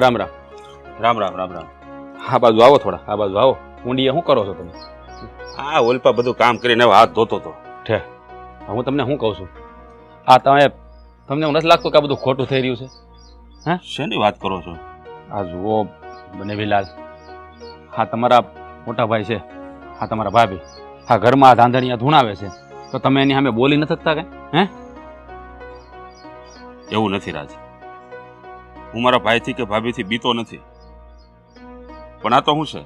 રામ રામ. રામ રામ રામ રામ. આ બાજુ આવો થોડા આ બાજુ આવો. ઊંડીએ શું કરો છો તમે? આ ઓલપા બધું કામ કરીને હાથ ધોતો તો. ઠે. હું તમને શું કહું છું? આ તમે તમને એવું નથી લાગતું કે આ બધું ખોટું થઈ રહ્યું છે? શેની વાત કરો છો? આ જુઓ બનેવીલાલ હા તમારા મોટા ભાઈ છે. હા તમારા ભાભી. હા ઘરમાં આ ધાંધણીયા ધૂણાવે છે. તો તમે એની સામે બોલી નથી શકતા હે? એવું નથી રાજ. હું મારા ભાઈથી કે ભાભીથી બીતો નથી. પણ આ તો શું છે.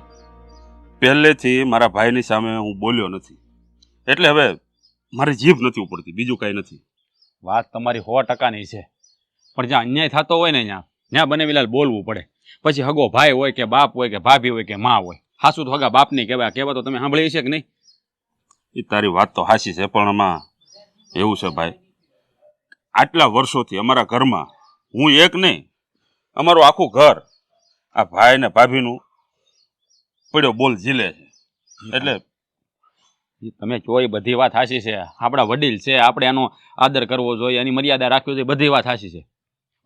પહેલેથી મારા ભાઈની સામે હું બોલ્યો નથી. એટલે હવે મારી જીભ નથી ઉપડતી બીજું કાંઈ નથી. વાત તમારી સો ટકાની છે. પણ જ્યાં અન્યાય થતો હોય ને ત્યાં ત્યાં બનેવીલાલ બોલવું પડે. પછી હગો ભાઈ હોય કે બાપ હોય કે ભાભી હોય કે માં હોય હાસુ તો હગા બાપની કહેવાય કહેવા તો તમે સાંભળી છે કે નહીં? એ તારી વાત તો હાસી છે પણ આમાં એવું છે ભાઈ આટલા વર્ષોથી અમારા ઘરમાં હું એક નહીં અમારું આખું ઘર આ ભાઈ ને ભાભીનું પડ્યો બોલ ઝીલે છે. એટલે તમે જો એ બધી વાત હાસી છે. આપણા વડીલ છે આપણે એનો આદર કરવો જોઈએ એની મર્યાદા રાખવી જોઈએ બધી વાત હાસી છે.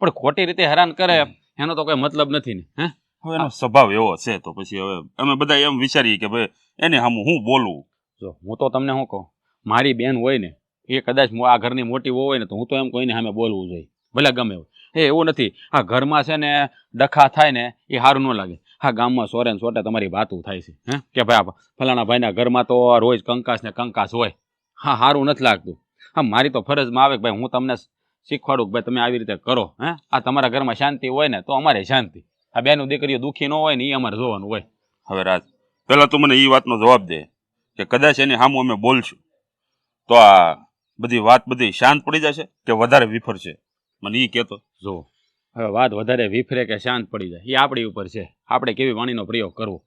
પણ ખોટી રીતે હેરાન કરે એનો તો કોઈ મતલબ નથી ને હે? હવે એનો સ્વભાવ એવો છે તો પછી હવે અમે બધા એમ વિચારીએ કે ભાઈ એને હમ હું બોલવું? જો હું તો તમને શું કહું? મારી બેન હોય ને એ કદાચ આ ઘરની મોટી હોય ને તો હું તો એમ કોઈને સામે બોલવું જોઈએ. ભલે ગમે એવું એ એવું નથી. હા, ઘરમાં છે ને ડખા થાય ને, એ સારું ન લાગે. હા, ગામમાં સોરે ને સોટે તમારી વાતું થાય છે, હે? કે ભાઈ, આ ફલાણા ભાઈના ઘરમાં તો રોજ કંકાસ ને કંકાસ હોય. હા સારું નથી લાગતું. હા, મારી તો ફરજમાં આવે કે ભાઈ, હું તમને શીખવાડું કે ભાઈ, તમે આવી રીતે કરો, હે? આ તમારા ઘરમાં શાંતિ હોય ને, તો અમારે શાંતિ. આ બેનું દીકરીઓ દુઃખી ન હોય ને એ અમારે જોવાનું હોય. હવે રાજ, પહેલાં તું મને એ વાતનો જવાબ દે, કે કદાચ એની સામું અમે બોલશું. તો આ બધી વાત બધી શાંત પડી જશે કે વધારે વિફરશે મને એ કહેતો જો હવે વાત વધારે વિફરે કે શાંત પડી જાય. એ આપણી ઉપર છે. આપણે કેવી વાણીનો પ્રયોગ કરવો?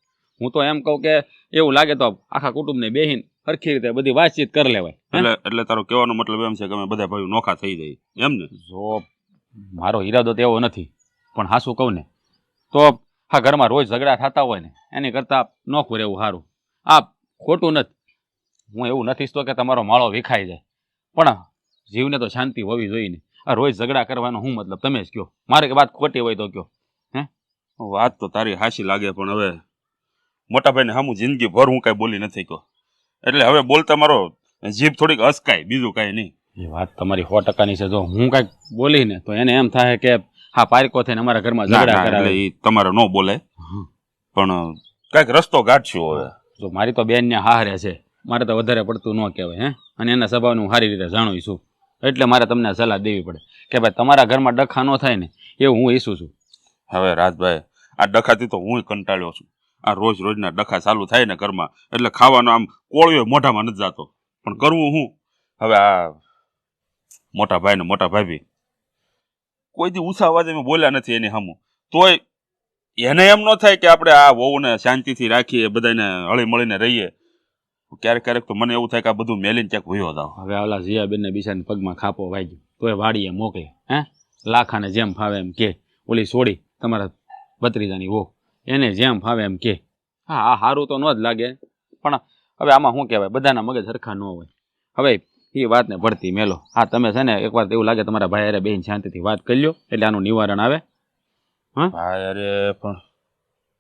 હું તો એમ કહું કે એવું લાગે તો આખા કુટુંબને બેહીને સરખી રીતે બધી વાતચીત કરી લેવાય એટલે એટલે તારો કહેવાનો મતલબ એમ છે કે અમે બધા ભાઈઓ નોખા થઈ જાય એમ ને? જો મારો ઈરાદો તો એવો નથી પણ હાસું કહું ને તો આ ઘરમાં રોજ ઝઘડા થતા હોય ને એની કરતાં નોખું રહેવું સારું. આ ખોટું નથી. હું એવું નથી ઈચ્છતો કે તમારો માળો વિખાઈ જાય. પણ જીવને તો શાંતિ હોવી જોઈએ ને. આ રોજ ઝઘડા કરવાનો શું મતલબ? તમે જ કહો મારે કે વાત ખોટી હોય તો કહો વાત તો તારી હાસી લાગે પણ હવે મોટાભાઈને સામું જિંદગી ભર હું કાંઈ બોલી નથી કહો એટલે હવે બોલતા મારો જીભ થોડીક અસકાય બીજું કાંઈ નહીં. એ વાત તમારી સો ટકાની છે. જો હું કાંઈક બોલી ને તો એને એમ થાય કે હા પારકો થઈને અમારા ઘરમાં ઝઘડા કરાવે. એ તમારે ન બોલે. પણ કાંઈક રસ્તો ગાંઠશું હવે. જો મારી તો બેન ને હારે છે. મારે તો વધારે પડતું ન કહેવાય હે? અને એના સ્વભાવને હું સારી રીતે જાણું છું. એટલે મારે તમને સલાહ દેવી પડે કે ભાઈ તમારા ઘરમાં ડખા ન થાય ને એવું હું ઈચ્છું છું. હવે રાજભાઈ, આ ડખાથી તો હું કંટાળ્યો છું. આ રોજ રોજના ડખા ચાલુ થાય ને ઘરમાં, એટલે ખાવાનો આમ કોળિયો મોઢામાં નથી જતો. પણ કરવું હું? હવે આ મોટા ભાઈ ને મોટા ભાભી. કોઈ દી ઊંચા અવાજે મેં બોલ્યા નથી એની સામું તોય એને એમ ન થાય કે આપણે આ વહુને શાંતિથી રાખીએ બધાને હળી મળીને રહીએ. ક્યારેક ક્યારેક તો મને એવું થાય કે આ બધું મેલીને ક્યાંક ભૂયો જાવ હવે ઓલા જીયાબેનને બિચારીને પગમાં ખાપો વાગ્યો. તોય વાડીએ મોકલે હે? લાખાને જેમ ફાવે એમ કે. ઓલી સોડી તમારા ભત્રીજાની વો એને જેમ ફાવે એમ કે. હા આ સારું તો ન જ લાગે પણ હવે આમાં શું કહેવાય? બધાના મગજ સરખા ન હોય. હવે એ વાતને ભરતી મેલો. હા તમે છે ને એકવાર એવું લાગે તમારા ભાઈ અરે બેન શાંતિથી વાત કરી લો એટલે આનું નિવારણ આવે. હા? અરે પણ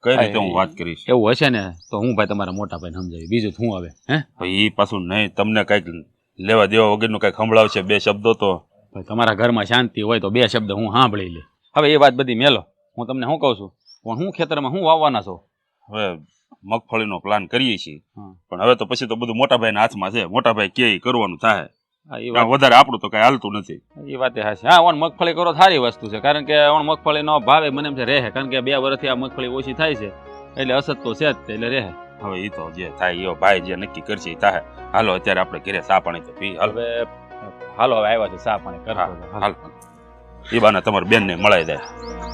કઈ રીતે હું વાત કરીશ? એવું હશે ને તો હું ભાઈ તમારા મોટા ભાઈને સમજાવી બીજું શું આવે હે? એ પાછું નહીં તમને કંઈક લેવા દેવા વગરનું કંઈક સંભળાવશે બે શબ્દો તો. ભાઈ તમારા ઘરમાં શાંતિ હોય તો બે શબ્દ હું સાંભળી લે હવે એ વાત બધી મેલો. હું તમને શું કહું છું? પણ હું ખેતરમાં હું વાવવાના છો? હવે મગફળીનો પ્લાન કરીએ છીએ. પણ હવે તો પછી તો બધું મોટાભાઈના હાથમાં છે. મોટાભાઈ કે કરવાનું થાય? વધારે આપણું તો કઈ હાલતું નથી. એ વાત એ હા ઓન મગફળી કરો સારી વસ્તુ છે. કારણ કે ઓન મગફળીનો ભાવે મને એમ છે રહે. કારણ કે બે વર્ષથી આ મગફળી ઓછી થાય છે. એટલે અસત તો છે જ એટલે રહે. હવે એ તો જે થાય એ ભાઈ જે નક્કી કરશે એ થાય. હાલો અત્યારે આપણે ઘરે સા પાણી તો પી હાલ. હવે હાલો હવે આવ્યા છે સા પાણી કરો. હાલ. એ બાને તમારી બેનને મળાઈ જાય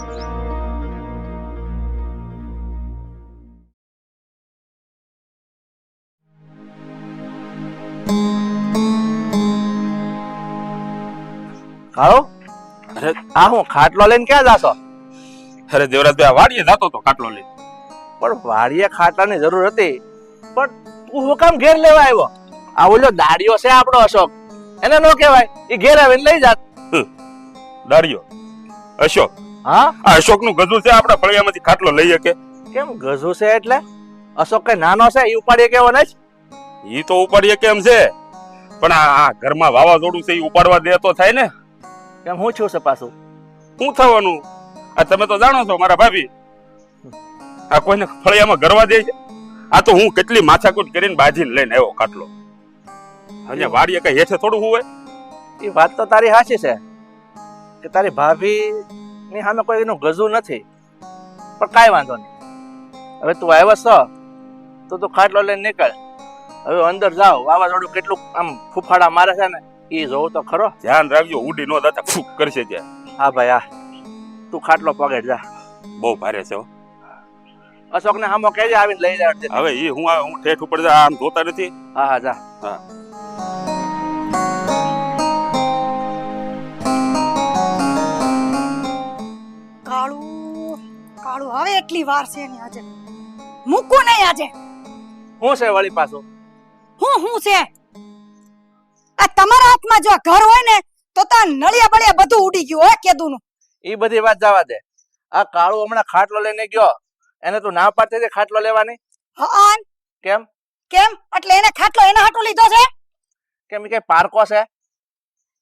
હાલો? અરે આ હું ખાટલો લઈને ક્યાં જાશો? અરે દેવરાજભાઈ આ વાડીએ જાતો તો ખાટલો લઈ પણ વાડીએ ખાટલાની જરૂર હતી. પણ તું હું કામ ઘેર લેવા આવ્યો? આ ઓલો દાડિયો છે આપણો અશોક. એને નો કહેવાય. એ ઘેર આવીને લઈ જાત. દાડિયો. અશોક. હા? આ અશોકનું ગજુ છે આપણા ફળિયામાંથી ખાટલો લઈ શકે. કેમ ગજુ છે એટલે? અશોક કઈ નાનો છે એ ઉપાડીએ કેવો નહીં? ઈ તો ઉપાડીએ કેમ છે? પણ આ આ ઘરમાં વાવાઝોડું છે એ ઉપાડવા દે તો થાય ને. કેમ હું છું પાછું શું? થવાનું? આ તમે તો જાણો છો મારા ભાભી. આ કોઈને ફળિયામાં ગરવા દે છે? આ તો હું કેટલી માથાકૂટ કરીને બાજીને લઈને આવ્યો ખાટલો. અને વાડીએ કઈ હેઠે થોડું હોય? એ વાત તો તારી સાચી છે કે તારી ભાભી ની સામે કોઈ એનું ગજું નથી. પણ કાંઈ વાંધો નહીં. હવે તું આવ્યો છો તો તું ખાટલો લઈને નીકળ. હવે અંદર જાઓ. વાવાઝોડું કેટલું આમ ફૂફાડા મારે છે ને એ જોવું તો ખરો. ધ્યાન રાખજો ઉડી નો દાતા ફૂક કરશે ત્યાં. હા ભાઈ હા. તું ખાટલો પકડ જા. બહુ ભારે છે હો. અશોક ને આમાં કહેજે આવીને લઈ જાય હવે એ હું આ- હું ઠેઠ ઉપર જા આમ જોતા નથી. હા હા જા. કાળું કાળું હવે એટલી વાર છે ને આજે મૂકું નહીં આજે. હું છે વળી પાછું? હું હું છે? આ તમારા હાથમાં જો ઘર હોય ને તો ત્યાં નળિયા બળિયા બધું ઉડી ગયું હોય કેદુનું. એ બધી વાત જવા દે. આ કાળો હમણાં ખાટલો લઈને ગયો. એને તું ના પાડતી હતી ખાટલો લેવાની? હા કેમ? કેમ? એટલે એને ખાટલો એના હાટો લીધો છે? કેમ? કે પારકો છે?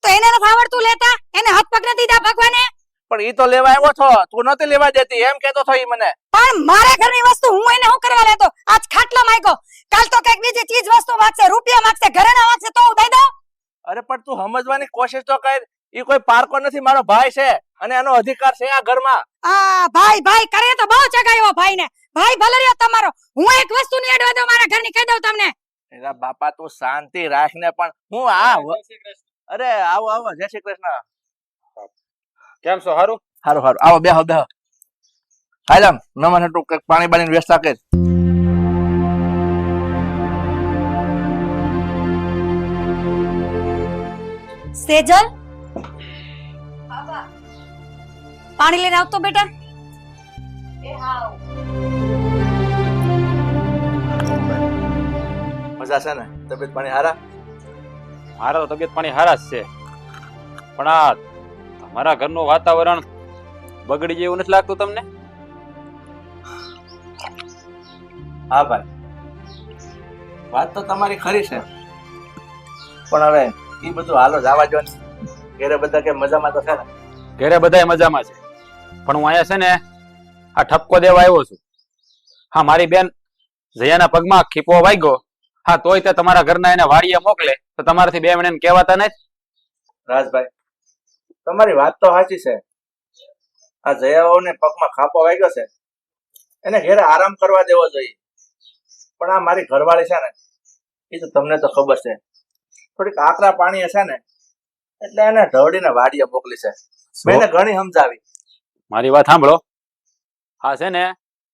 તો એને નથી આવડતું લેતા? એને હાથ પગ નથી દીધા ભગવાને? પણ ઈ તો લેવા આવ્યો છો. તું નથી લેવા દેતી. એમ કેતો છો ઈ મને. પણ મારા ઘરની વસ્તુ હું એને હું કરવા લેતો? આજ ખાટલો માંગ્યો. કાલ તો કંઈક બીજી ચીજ વસ્તુ માંગશે રૂપિયા માંગશે ઘરેણા માંગશે તો હું દઈ દઉં? અરે પણ તું સમજવાની કોશિશ તો કર. એ કોઈ પારકો નથી મારો ભાઈ છે અને એનો અધિકાર છે આ ઘરમાં. આ ભાઈ ભાઈ કરે તો બહુ ચગાયો ભાઈ ને ભાઈ ભલે રહ્યો તમારો. હું એક વસ્તુ ની અડવા દઉં મારા ઘરની કહી દઉં તમને. એલા બાપા તું શાંતિ રાખ ને પણ હું આ અરે આવો આવો જય શ્રી કૃષ્ણ. કેમ છો? હારું? હારું હારું. આવો બેહો બેહો. હાલ આમ નમન હટુ કંઈક પાણી બાણી વ્યવસ્થા કર. સેજલ? પાણી લઈને આવતો બેટા. મજા છે ને? તબિયત પાણી હારા? મારા તો તબિયત પાણી હારા જ છે. પણ આ તમારા ઘરનું વાતાવરણ બગડી જેવું નથી લાગતું તમને? હા ભાઈ. વાત તો તમારી ખરી છે. પણ હવે ઈ બધું હાલો જવા જો ઘેરે બધા કે મજામાં તો છે ને? ઘેરે બધા મજામાં છે. પણ હું અહીંયા છે ને આ ઠપકો દેવા આવ્યો છું. હા મારી બેન જયાના પગમાં ખીપો વાગ્યો. હા તોય તે તમારા ઘરના એને વાડીએ મોકલે તો તમારાથી બે મહિને કહેવાતા નથી રાજભાઈ તમારી વાત તો સાચી છે. આ જયાઓને પગમાં ખાપો વાગ્યો છે. એને ઘેરે આરામ કરવા દેવો જોઈએ. પણ આ મારી ઘરવાળી છે ને એ તો તમને તો ખબર છે. થોડીક આકરા પાણી હશે ને એટલે એને ઢવડીને વાડીએ મોકલી છે. મેં એને ઘણી સમજાવી. મારી વાત સાંભળો. હા છે ને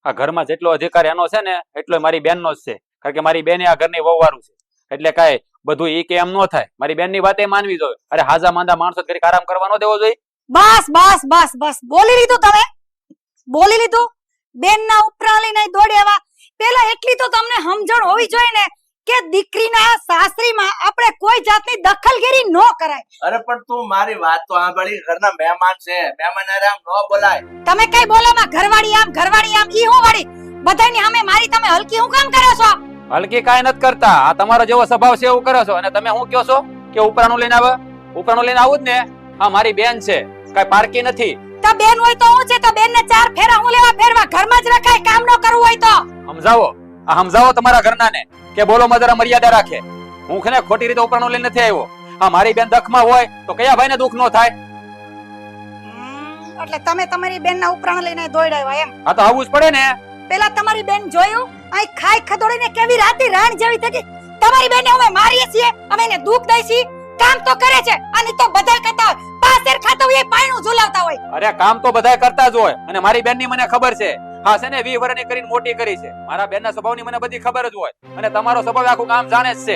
આ ઘરમાં જેટલો અધિકાર એનો છે ને એટલો મારી બેનનો જ છે. કારણ કે મારી બેને આ ઘરની વહુવારું છે. એટલે કાંઈ બધું ઈ કે એમ નો થાય. મારી બેનની વાતે માનવી જોઈએ. અરે હાજા માંદા માણસો ઘરે આરામ કરવાનો દેવો જોઈએ. બસ બસ બસ બસ. બોલી લીધું તમે? બોલી લીધું? બેન ના ઉપરા લઈને દોડ્યા પેલા એટલી તો તમને સમજણ હોવી જોઈએ ને કે દીકરીના સાસરીમાં આપણે કોઈ જાતની દખલગીરી ન કરાય. અરે પણ તું મારી વાત તો સાંભળી. ઘરના મહેમાન છે. મહેમાન આમ ન બોલાય. તમે કઈ બોલામાં ઘરવાળી આમ ઘરવાળી આમ ઈ હું વાળી? બધાની સામે મારી તમે હલકી હું કામ કરો છો? હલકી કાંઈ નથી કરતા. આ તમારો જેવો સ્વભાવ છે એવું કરો છો. અને તમે હું કહો છો? કે ઉપરાણું લઈને આવે? ઉપરાણું લઈને આવું જ ને? હા મારી બેન છે. કઈ પારકી નથી. તો બેન હોય તો હું છે? તો બેન ને ચાર ફેરા હું લેવા ફેરવા? ઘરમાં જ રખાય કામ ન કરવું હોય તો? સમજાવો. આ સમજાવો તમારા ઘરનાને. કે બોલો જરા મર્યાદા રાખે. હું ખને ખોટી રીતે ઉપરાણો લઈને નથી આવ્યો. આ મારી બેન દખમાં હોય તો કયા ભાઈને દુખ ન થાય? એટલે તમે તમારી બેન ના ઉપરાણ લઈને દોડાવ્યા એમ? આ તો આવું જ પડે ને. પેલા તમારી બેન જોયું? અહીં ખાઈ ખદોડીને કેવી રાતી રાણ જેવી થઈ તમારી બેન અમે મારીએ છીએ અમે એને દુઃખ દઈ છીએ. કામ તો કરે છે અને તો બધા કરતા પાસેર ખાતો હોય એ પાયણું ઝુલાવતા હોય. અરે કામ તો બધાય કરતા જ હોય અને મારી બેનની મને ખબર છે. હા છે ને વી વર્ષની કરીને મોટી કરી છે. મારા બેનના સ્વભાવની મને બધી ખબર જ હોય. અને તમારો સ્વભાવ આખું કામ જાણે જ છે.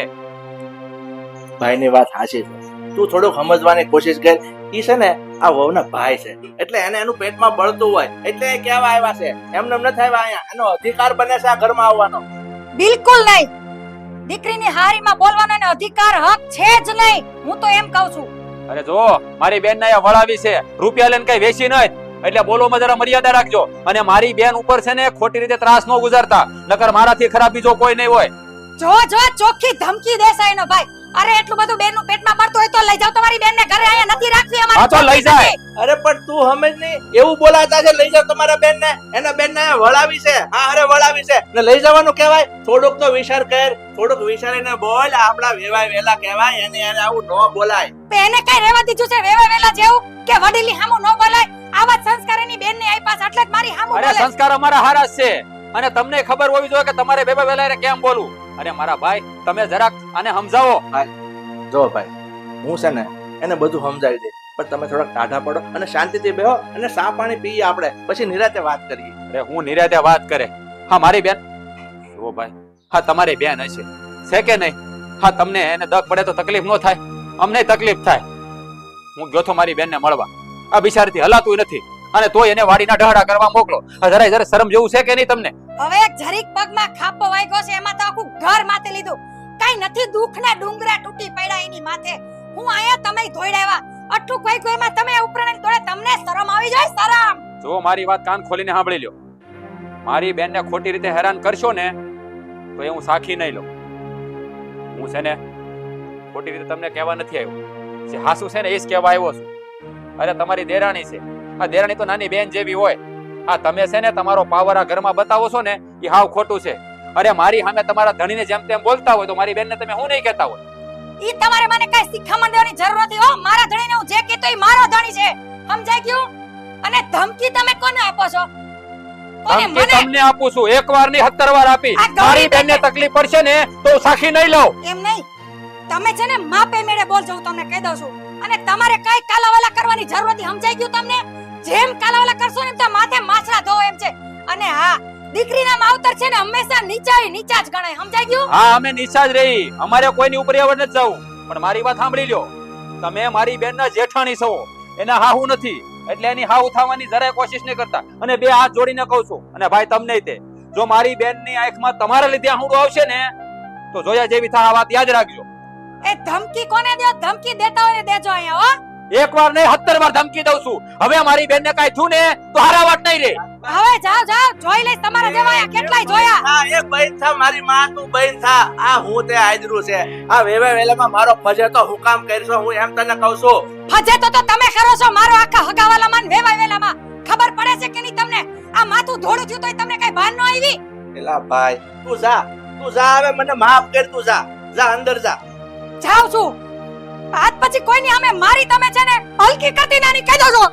ભાઈની વાત સાચી છે. તું થોડુંક સમજવાની કોશિશ કર. ઈ છે ને આ વહુના ભાઈ છે. એટલે એને એનું પેટમાં બળતું હોય. એટલે એ કેવા આવ્યા છે. એમને એમને થાય અહીંયા. એનો અધિકાર બને છે આ ઘરમાં આવવાનો. બિલકુલ નહીં. દીકરીની હારીમાં બોલવાનો એને અધિકાર હક છે જ નહીં. હું તો એમ કહું છું. અરે જો મારી બેન ને વળાવી છે. રૂપિયા લઈને કઈ વેચી નહીં એટલે બોલોમાં જરા મર્યાદા રાખજો. અને મારી બેન ઉપર છે ને ખોટી રીતે ત્રાસ ન ગુજારતા. નકર મારાથી ખરાબ બીજો કોઈ નહીં હોય. જો જો ચોખ્ખી ધમકી દેસાઈ એનો ભાઈ. અરે એટલું બધું બેનનું પેટમાં પડતું હોય તો લઈ જાવ તમારી બેન ને ઘરે અહીંયા નથી રાખવી અમારે હા તો લઈ જાય. અરે પણ તું સમજ નહીં. એવું બોલાતા છે લઈ જાઓ તમારા બેન ને એના બેન ને વળાવી છે. હા અરે વળાવી છે. ને લઈ જવાનું કહેવાય. થોડુંક તો વિચાર કર. થોડુંક વિચારીને બોલ. આપડા વેવાય વેલા કહેવાય. એને એને આવું ન બોલાય. તો એને કઈ રહેવા દીધું છે? વેવાય વેલા જેવું? કે વડીલી હામું ન બોલાય? આવા સંસ્કાર એની બેન ને આઈ પાસે એટલે જ મારી હામું અરે બોલે છે. સંસ્કાર અમારા હારા જ છે. અને તમને ખબર હોવી જોઈએ કે તમારે બે બે વેલા કેમ બોલવું? અરે મારા ભાઈ તમે જરાક આને સમજાવો. જો ભાઈ હું છે ને એને બધું સમજાવી દે પણ તમે થોડાક ટાઢા પડો અને શાંતિથી બેહો અને સા પાણી પીએ આપણે. પછી નિરાતે વાત કરીએ. અરે હું નિરાતે વાત કરે. હા મારી બેન. જો ભાઈ હા તમારી બેન હશે. છે કે નહીં? હા તમને એને દગ પડે તો તકલીફ ન થાય. અમને તકલીફ થાય. હું ગયો તો મારી બેનને મળવા. આ બિચારીથી હલાતું નથી. અને તોય એને વાડીના ડહાડા કરવા મોકલો. જરાય જરાય શરમ જેવું છે કે નહીં તમને? હવે એક જરીક પગમાં ખાપો વાગ્યો છે એમાં તો આખું ઘર માથે લીધું. કઈ નથી દુખના ડુંગરા તૂટી પડ્યા એની માથે. હું આયા તમે ધોઈડાવા અઠું કોઈ કોઈ એમાં તમે ઉપરણે તોડે તમને શરમ આવી જાય શરમ. જો મારી વાત કાન ખોલીને સાંભળી લ્યો. મારી બેનને ખોટી રીતે હેરાન કરશો ને તો એ હું સાખી નહીં લઉં. હું છે ને ખોટી રીતે તમને કહેવા નથી આવ્યો. જે હાસુ છે ને એ જ કહેવા આવ્યો છું. અરે તમારી દેરાણી છે. આ દેરાણી તો નાની બેન જેવી હોય. આ તમે છે ને તમારો પાવર આ ઘરમાં બતાવો છો ને એ હાવ ખોટું છે. અરે મારી સામે તમારા ધણીને જેમ તેમ બોલતા હોય તો મારી બેનને તમે હું નહીં કહેતા હોય? ઈ તમારે મને કઈ શિખામણ દેવાની જરૂર નથી હો. મારા ધણીને હું જે કીધું એ મારો ધણી છે. સમજાઈ ગયું? અને ધમકી તમે કોને આપો છો? ધમકી તમને આપું છું. એક વારની સત્તર વાર આપી. મારી બેનને તકલીફ પડશે ને તો સાખી નહીં લઉં. એમ નહીં. તમે છે ને માપે મેળે બોલજો હું તમને કહી દઉં છું. અને તમારે કઈ કાલાવાલા કરવાની જરૂર નથી. સમજાઈ ગયું તમને? જેમ કાલાવાલા કરશો ને તો માથે માછલા ધો એમ છે. અને હા, દીકરીના માવતર છે ને હંમેશા નીચા નીચા જ ગણાય. સમજાઈ ગયું? હા, અમે નિશાજ રહી. અમારે કોઈની ઉપર આવડ નથી જવું. પણ મારી વાત સાંભળી લ્યો. તમે મારી બેનના જેઠાણી છો. એના હાહુ નથી. એટલે એની હાવ થવાની જરાય કોશિશ નહીં કરતા. અને બે હાથ જોડીને કહું છું. અને ભાઈ, તમને તે. જો મારી બેનની આંખમાં તમારા લીધે આહુડો આવશે ને, તો જોયા જેવી થા વાત યાદ રાખજો. એ ધમકી કોને દે ધમકી દેતા હોય દેજો અહીંયા હો. એક વાર નહીં સત્તર વાર ધમકી દઉં છું. હવે મારી બેનને કાંઈ થયું ને તો હારા વાત નહીં રે. હવે જાઓ જાઓ જોઈ લઈશ તમારા જેવા અહીંયા કેટલાય જોયા. હા એ બહેન થા મારી માં તું બહેન થા. આ હું તે હાજરું છે. આ વેવા વેલામાં મારો ફજે તો હું કામ કરશો હું એમ તને કહું છું. ફજે તો તો તમે કરો છો મારો આખા હગાવાલામાં ને વેવાય વેલામાં. ખબર પડે છે કે નહીં તમને? આ માથું ધોળું થયું તોય તમને કઈ ભાન ન આવી? એલા ભાઈ તું જા તું જા હવે મને માફ કર તું જા. જા અંદર જા. જાઉં છું. આજ પછી કોઈની સામે મારી તમે છે ને હલકી કરતી નાની કહી દો છો.